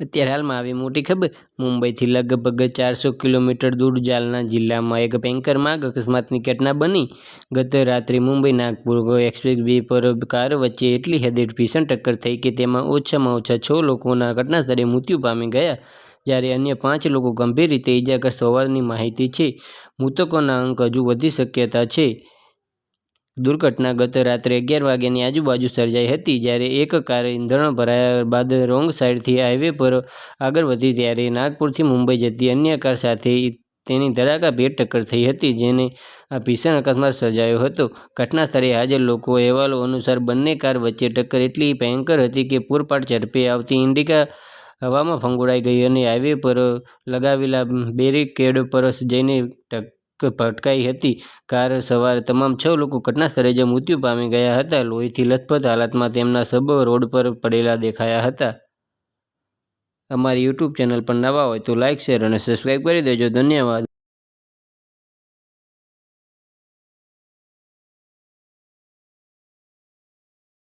અત્યારે હાલમાં આવી મોટી ખબર. મુંબઈથી લગભગ ચારસો કિલોમીટર દૂર જાલના જિલ્લામાં એક બેન્કરમાં અકસ્માતની ઘટના બની. ગત રાત્રે મુંબઈ નાગપુર એક્સપ્રેસ વે પર કાર વચ્ચે એટલી હદે ભીષણ ટક્કર થઈ કે તેમાં ઓછામાં ઓછા છ લોકોના ઘટનાસ્થળે મૃત્યુ પામી ગયા. જ્યારે અન્ય પાંચ લોકો ગંભીર રીતે ઇજાગ્રસ્ત હોવાની માહિતી છે. મૃતકોના અંક હજુ વધી શક્યતા છે. દુર્ઘટના ગત રાત્રે અગિયાર વાગ્યાની આજુબાજુ સર્જાઈ હતી, જ્યારે એક કાર ઇંધણ ભરાયા બાદ રોંગ સાઈડથી હાઈવે પર આગળ વધી, ત્યારે નાગપુરથી મુંબઈ જતી અન્ય કાર સાથે તેની ધડાકાભેર ટક્કર થઈ હતી, જેને આ ભીષણ અકસ્માત સર્જાયો હતો. ઘટના સ્થળે હાજર લોકો અહેવાલો અનુસાર બંને કાર વચ્ચે ટક્કર એટલી ભયંકર હતી કે પૂરપાટ ઝડપે આવતી ઇન્ડિકા હવામાં ફંગોળાઈ ગઈ અને હાઈવે પર લગાવેલા બેરિકેડ પર જઈને ભટકાઈ હતી? કાર સવારે તમામ છ લોકો ઘટનાસ્થળે જ મૃત્યુ પામી ગયા હતા. લોહીથી લથપથ હાલતમાં તેમના સબ રોડ પર પડેલા દેખાયા હતા. અમારી યુટ્યુબ ચેનલ પર નવા હોય તો લાઇક શેર અને સબસ્ક્રાઈબ કરી દેજો. ધન્યવાદ.